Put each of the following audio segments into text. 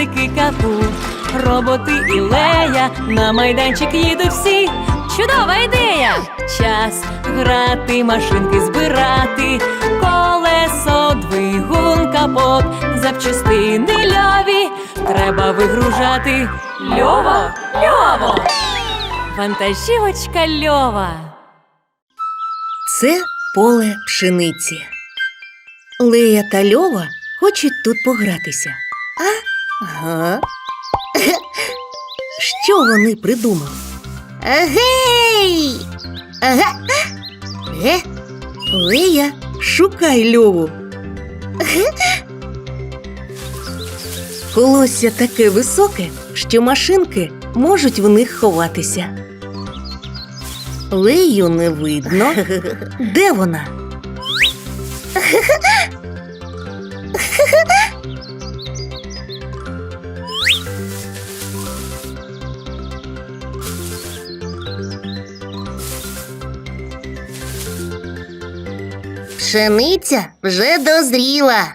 грузики капу, роботи і лея, на майданчик їдуть всі. Чудова ідея! Час грати, машинки збирати, колесо, двигун, капот, запчастини льові. Треба вигружати. Льово, льово! Вантажівочка льова. Це поле пшениці. Лея та Льова хочуть тут погратися. А? Ага. Що вони придумали? Гей! Ага. Е? Лея, шукай Льову. Колосся таке високе, що машинки можуть в них ховатися. Лею не видно. Де вона? Пшениця вже дозріла.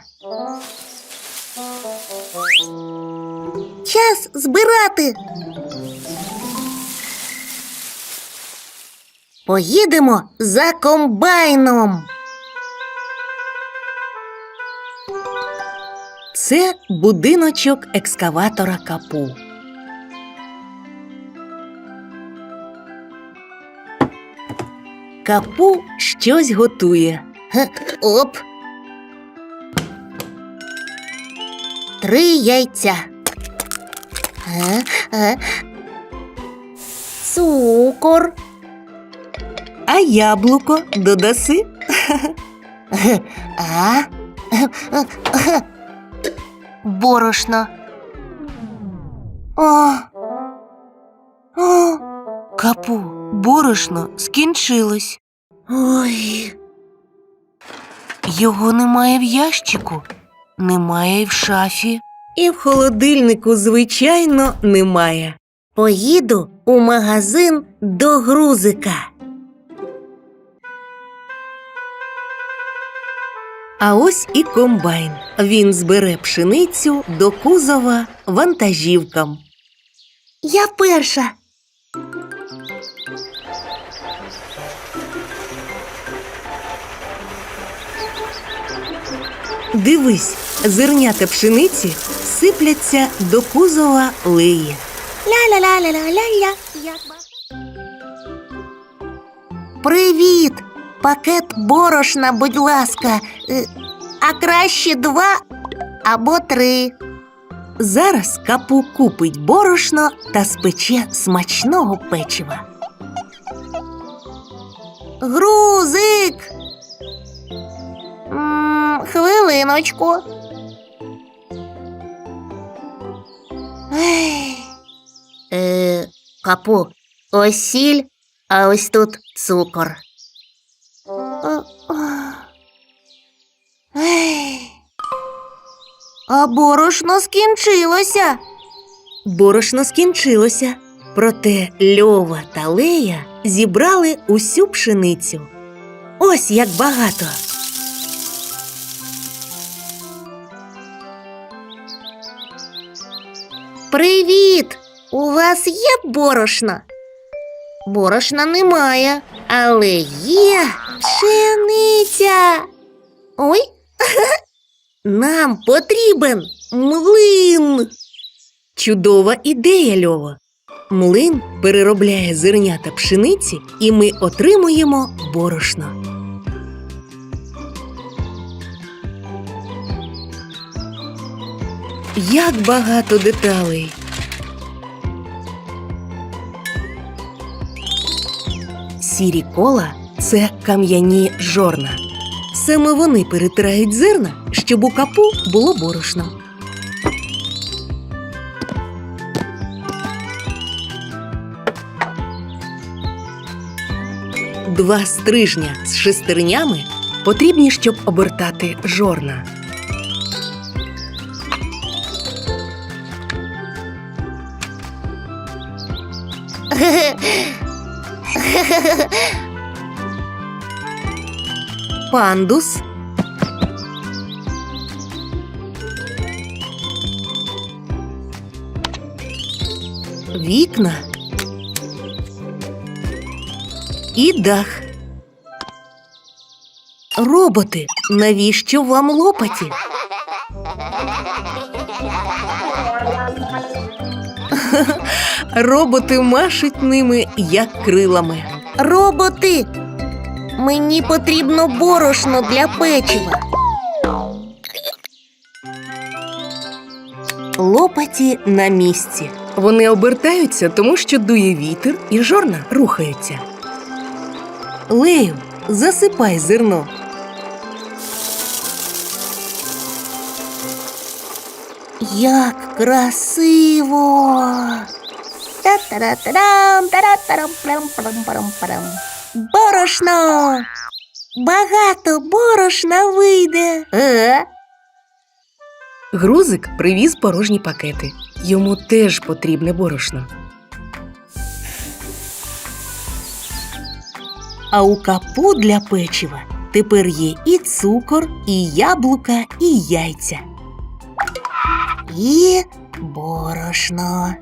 Час збирати. Поїдемо за комбайном. Це будиночок екскаватора капу. Капу щось готує. Оп. Три яйця. Е, е. Цукор. А яблуко додаси? А? Борошно. О. О. Капу, борошно скінчилось. Ой. Його немає в ящику, немає і в шафі. І в холодильнику, звичайно, немає. Поїду у магазин до грузика. А ось і комбайн. Він збере пшеницю до кузова вантажівкам. Я перша. Дивись, зернята пшениці сипляться до кузова леї. Ля-ля-ля-ля-ля-ля-ля. Привіт! Пакет борошна, будь ласка. Е, А краще два або три. Зараз капу купить борошно та спече смачного печива. Грузик. М, Хвилиночку. Ех. Е, капу, ось сіль, а ось тут цукор. А борошно скінчилося. Борошно скінчилося. Проте Льова та Лея зібрали усю пшеницю. Ось як багато. Привіт! У вас є борошно? Борошна немає, але є пшениця. Ой, нам потрібен млин. Чудова ідея, Льова. Млин переробляє зернята пшениці, і ми отримуємо борошно. Як багато деталей. Сірі кола це кам'яні жорна. Саме вони перетирають зерна, щоб у капу було борошно. Два стрижня з шестернями потрібні, щоб обертати жорна. Пандус. вікна і дах. Роботи, навіщо вам лопаті? Роботи машуть ними, як крилами. Роботи! Мені потрібно борошно для печива. Лопаті на місці. Вони обертаються, тому що дує вітер і жорна рухаються. Лею, засипай зерно. Як красиво! Та-та-та-дам, та-та-тарам, парам-парам-парам-парам. Борошно! Багато борошна вийде. Е? Грузик привіз порожні пакети. Йому теж потрібне борошно. А у капу для печива тепер є і цукор, і яблука, і яйця. І борошно.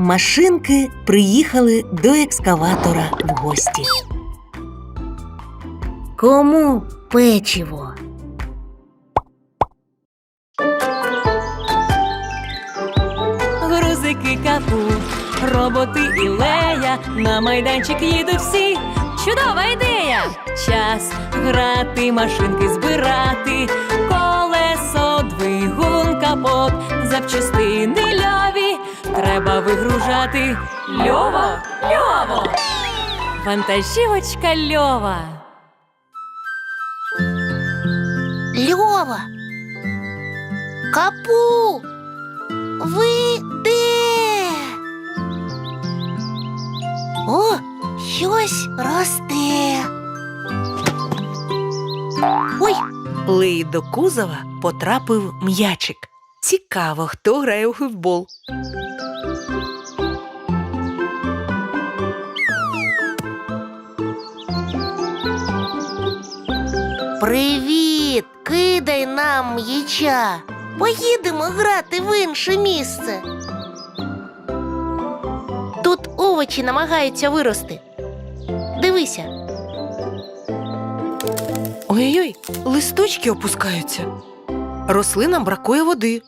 Машинки приїхали до екскаватора в гості. Кому печиво? Грузики капу, роботи і лея, на майданчик їдуть всі. Чудова ідея! Час грати, машинки збирати, колесо, двигун, капот, запчастини льові. Треба вигружати. Льово, льово! Вантажівочка льова. Льова. Капу. Ви де? О, щось росте. Ой. Леї до кузова потрапив м'ячик. Цікаво, хто грає у футбол. Привіт! Кидай нам м'яча. Поїдемо грати в інше місце. Тут овочі намагаються вирости. Дивися. Ой-ой, листочки опускаються. Рослинам бракує води.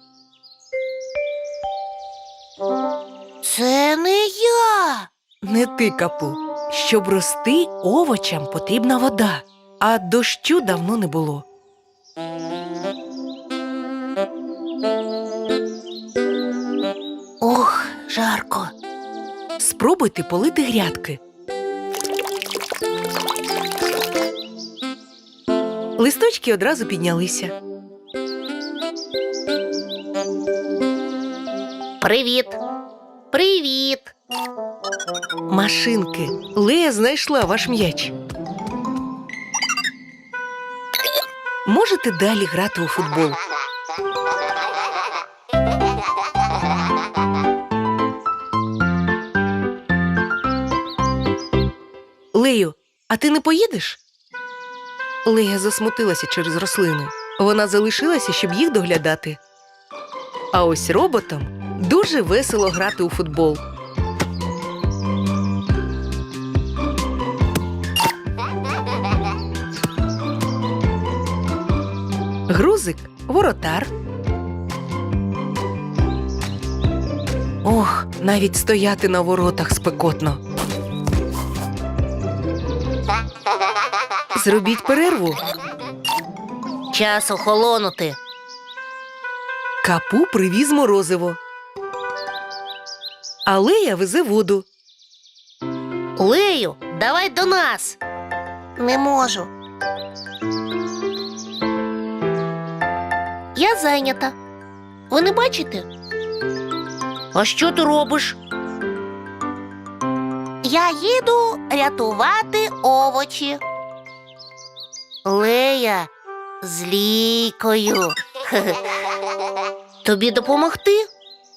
Це не я. Не ти, капу. Щоб рости, овочам потрібна вода, а дощу давно не було. Ох, жарко. Спробуйте полити грядки. Листочки одразу піднялися. Привіт. Привіт. Машинки. Лея знайшла ваш м'яч. Можете далі грати у футбол. Лею, а ти не поїдеш? Лея засмутилася через рослини. Вона залишилася, щоб їх доглядати. А ось роботам дуже весело грати у футбол. Грузик воротар. Ох, навіть стояти на воротах спекотно. Зробіть перерву. Час охолонути. Капу привіз морозиво. А Лея везе воду. Лею, давай до нас. Не можу. Я зайнята. Ви не бачите? А що ти робиш? Я їду рятувати овочі. Лея з лікою. Тобі допомогти?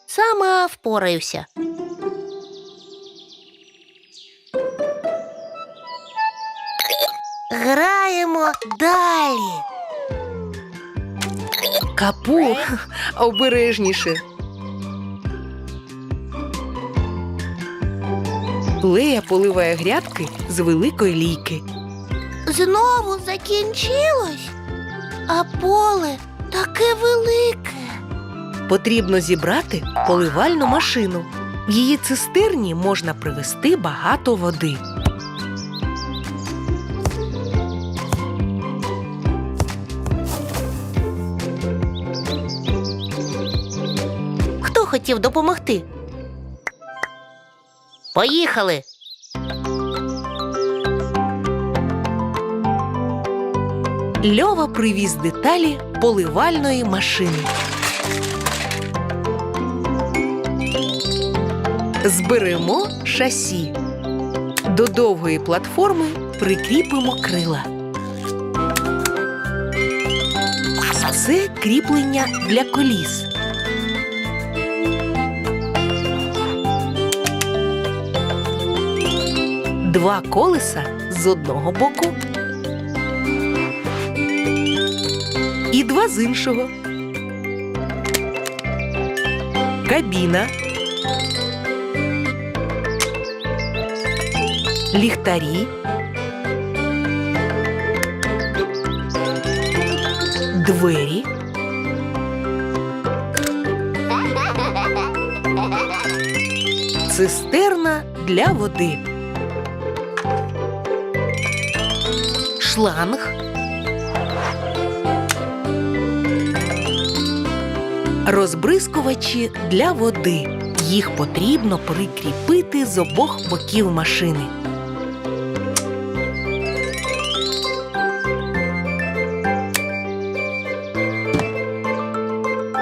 Сама впораюся. Граємо далі. Капу обережніше. Лея поливає грядки з великої лійки. Знову закінчилось, а поле таке велике. Потрібно зібрати поливальну машину. В її цистерні можна привезти багато води. Хотів допомогти? Поїхали. Льова привіз деталі поливальної машини. Зберемо шасі. До довгої платформи прикріпимо крила. Це кріплення для коліс. Два колеса з одного боку і два з іншого. Кабіна. Ліхтарі. Двері. Цистерна для води. Шланг. Розбризкувачі для води. Їх потрібно прикріпити з обох боків машини.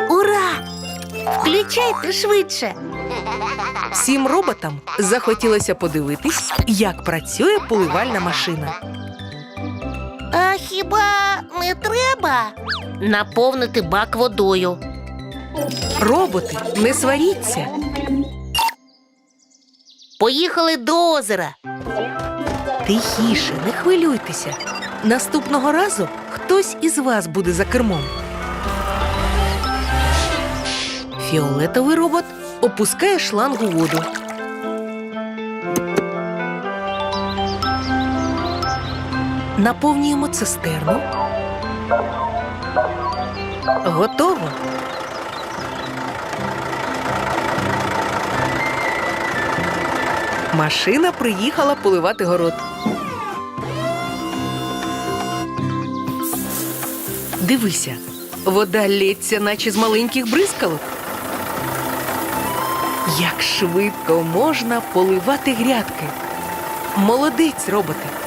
Ура! Включайте швидше. Всім роботам захотілося подивитись, як працює поливальна машина. Хіба не треба наповнити бак водою? Роботи, не сваріться. Поїхали до озера. Тихіше, не хвилюйтеся. Наступного разу хтось із вас буде за кермом. Фіолетовий робот опускає шланг у воду. Наповнюємо цистерну. Готово. Машина приїхала поливати город. Дивися, вода лється, наче з маленьких бризкалок. Як швидко можна поливати грядки. Молодець, роботи.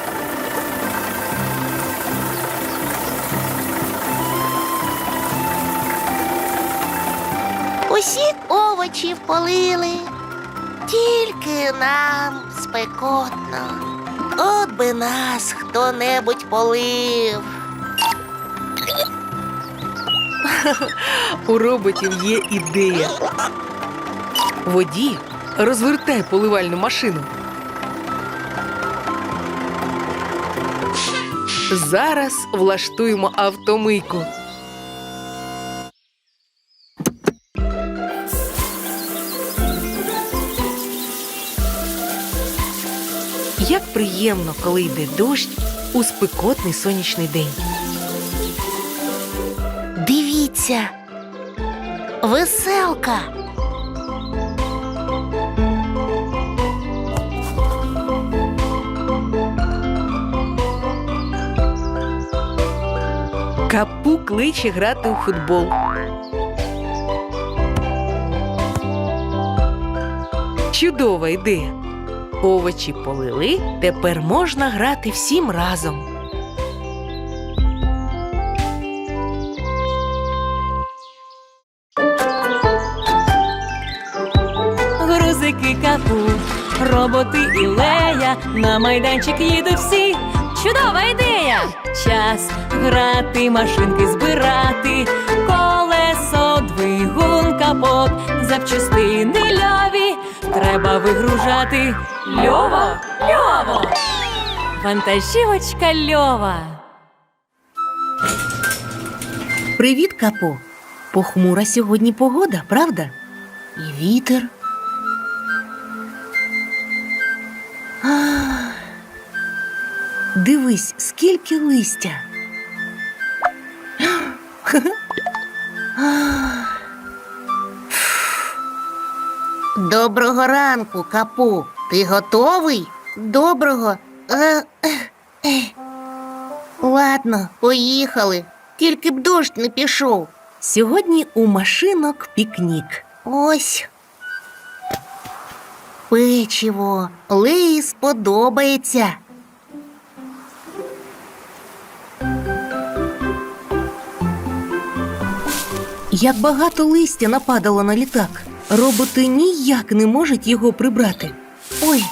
Овочі полили, тільки нам спекотно. От би нас хто-небудь полив. У роботів є ідея. Водій, розвертай поливальну машину. Зараз влаштуємо автомийку. Приємно, коли йде дощ у спекотний сонячний день. Дивіться. Веселка. Капу кличе грати у футбол. Чудова ідея. Овочі полили, тепер можна грати всім разом. Грузики капу, роботи і лея, на майданчик їдуть всі. Чудова ідея! Час грати, машинки збирати, колесо, двигун, капот, запчастини льові треба вигружати. Льово, льово! Вантажівочка льова. Привіт, капу. Похмура сьогодні погода, правда? І вітер. Дивись, скільки листя. Доброго ранку, капу. Ти готовий? Доброго. Е, е, е. Ладно, поїхали. Тільки б дощ не пішов. Сьогодні у машинок пікнік. Ось. Печиво. Леї сподобається. Як багато листя нападало на літак. Роботи ніяк не можуть його прибрати. Ой.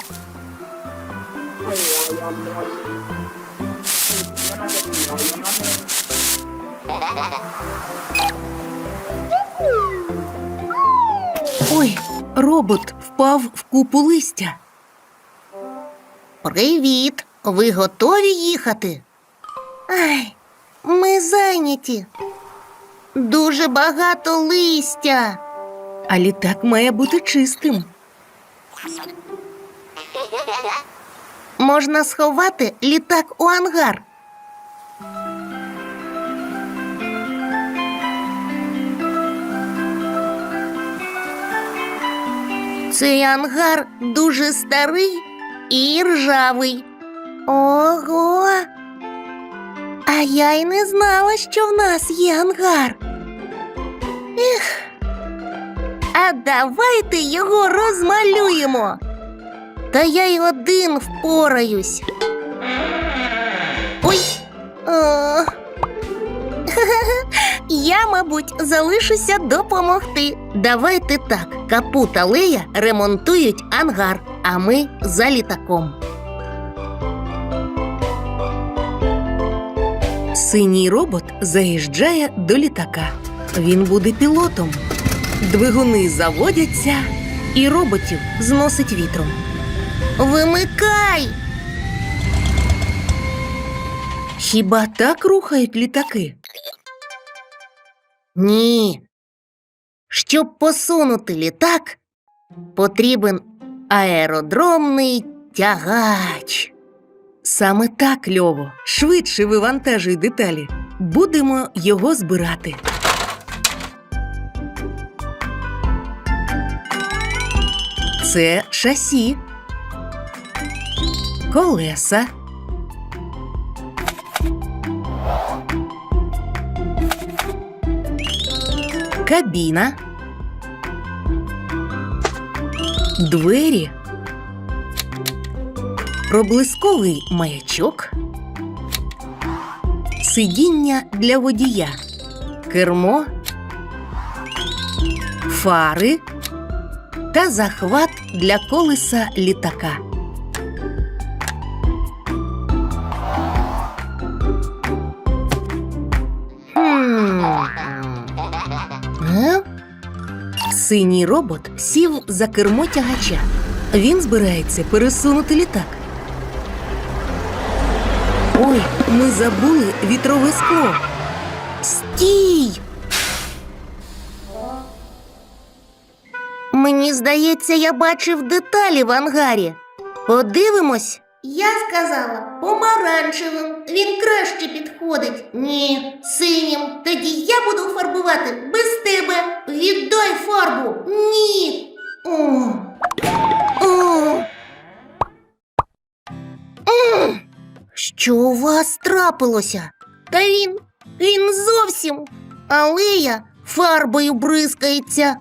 Ой, робот впав в купу листя. Привіт. Ви готові їхати? Ай, ми зайняті. Дуже багато листя. А літак має бути чистим. Можна сховати літак у ангар. Цей ангар дуже старий і ржавий. Ого. А я й не знала, що в нас є ангар. Ех. А давайте його розмалюємо. Та я й один впораюсь. Ой. О. Я, мабуть, залишуся допомогти. Давайте так. Капу та Лея ремонтують ангар, а ми за літаком. Синій робот заїжджає до літака. Він буде пілотом. Двигуни заводяться, і роботів зносить вітром. Вимикай! Хіба так рухають літаки? Ні. Щоб посунути літак, потрібен аеродромний тягач. Саме так, Льово. Швидше вивантажуй деталі. Будемо його збирати. Це шасі, колеса. Кабіна. Двері. Проблисковий маячок. Сидіння для водія. Кермо. Фари та захват для колеса літака. Синій робот сів за кермо тягача. Він збирається пересунути літак. Ой, ми забули вітрове скло. Стій! Мені здається, я бачив деталі в ангарі. Подивимось. Я сказала помаранчевим. Він краще підходить. Ні, синім. Тоді я буду фарбувати без тебе. Віддай фарбу. Ні. О. О. М. Що у вас трапилося? Та він, він зовсім. Але я фарбою бризкається.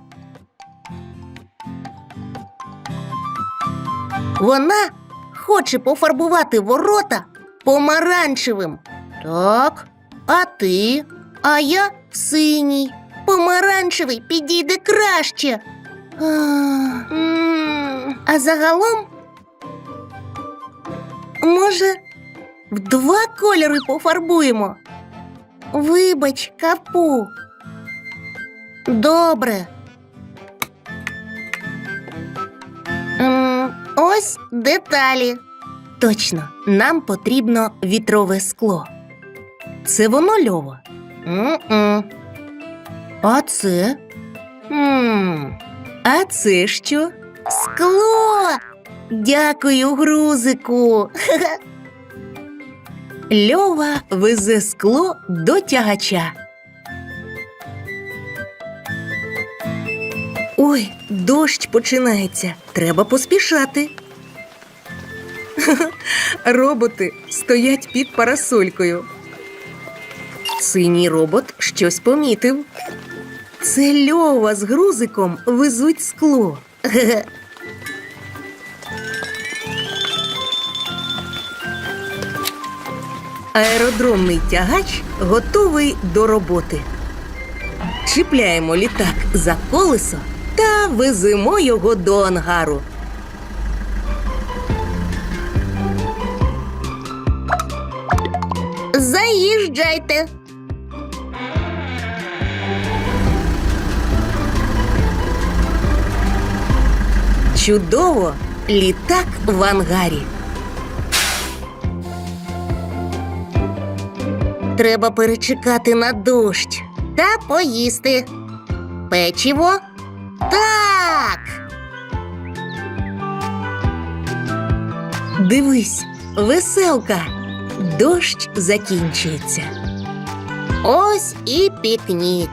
Вона хоче пофарбувати ворота помаранчевим. Так, а ти? А я синій. Помаранчевий підійде краще. А, а загалом, може, в два кольори пофарбуємо. Вибач, капу. Добре. Ось деталі. Точно, нам потрібно вітрове скло. Це воно льово. М-м. А це? Хм, А це що? скло. Дякую, грузику. Льова везе скло до тягача. Ой, дощ починається. Треба поспішати. Роботи стоять під парасолькою. Синій робот щось помітив. Це Льова з грузиком везуть скло. Аеродромний тягач готовий до роботи. Чіпляємо літак за колесо та веземо його до ангару. Заїжджайте. Чудово! Літак в ангарі. Треба перечекати на дощ та поїсти. Печиво? Так. Дивись, веселка. Дощ закінчується. Ось і пікнік.